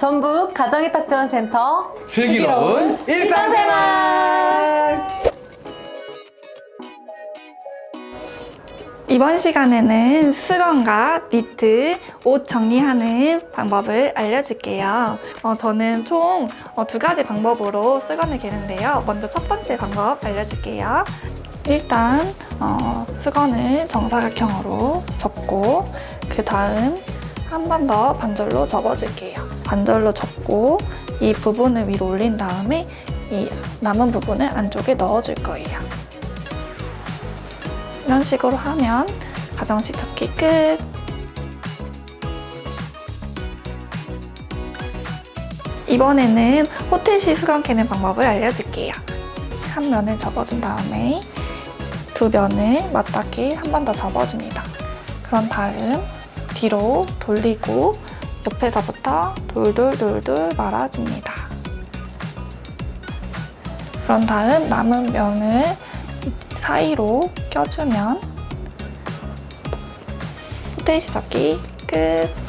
전북 가정의탁 지원센터 슬기로운 일상생활! 이번 시간에는 수건과 니트, 옷 정리하는 방법을 알려줄게요. 어, 저는 총 두 가지 방법으로 수건을 개는데요. 먼저 첫 번째 방법 알려줄게요. 일단 어, 수건을 정사각형으로 접고 그 다음 한 번 더 반절로 접어줄게요. 반절로 접고 이 부분을 위로 올린 다음에 이 남은 부분을 안쪽에 넣어줄 거예요. 이런 식으로 하면 가정식 접기 끝. 이번에는 호텔식 수건 깨는 방법을 알려줄게요. 한 면을 접어준 다음에 두 면을 맞닿게 한 번 더 접어줍니다. 그런 다음 뒤로 돌리고 옆에서부터 돌돌돌돌 말아줍니다. 그런 다음 남은 면을 사이로 껴주면 호텔시 접기 끝.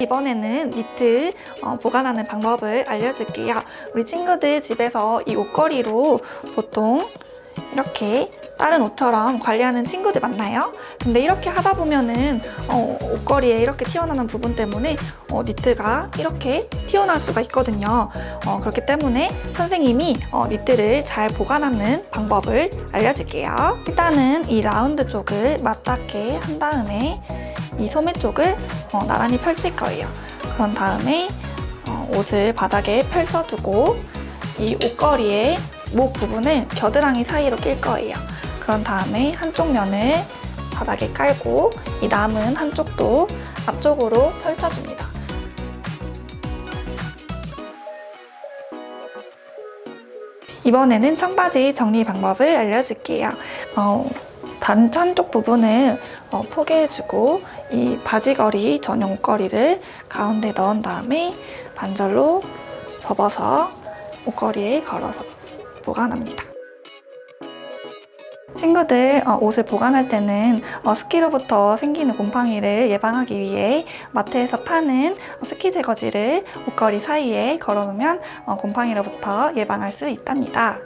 이번에는 니트 어, 보관하는 방법을 알려줄게요. 우리 친구들 집에서 이 옷걸이로 보통 이렇게 다른 옷처럼 관리하는 친구들 많나요? 근데 이렇게 하다 보면은 어, 옷걸이에 이렇게 튀어나오는 부분 때문에 어, 니트가 이렇게 튀어나올 수가 있거든요. 어, 그렇기 때문에 선생님이 어, 니트를 잘 보관하는 방법을 알려줄게요. 일단은 이 라운드 쪽을 맞닿게 한 다음에 이 소매 쪽을 어, 나란히 펼칠 거예요. 그런 다음에 어, 옷을 바닥에 펼쳐두고 이 옷걸이의 목 부분을 겨드랑이 사이로 낄 거예요. 그런 다음에 한쪽 면을 바닥에 깔고 이 남은 한쪽도 앞쪽으로 펼쳐줍니다. 이번에는 청바지 정리 방법을 알려줄게요. 어, 다른 한쪽 부분을 어, 포개해주고 이 바지걸이 전용 옷걸이를 가운데 넣은 다음에 반절로 접어서 옷걸이에 걸어서 보관합니다. 친구들 어, 옷을 보관할 때는 어, 스키로부터 생기는 곰팡이를 예방하기 위해 마트에서 파는 어, 스키 제거제를 옷걸이 사이에 걸어놓으면 어, 곰팡이로부터 예방할 수 있답니다.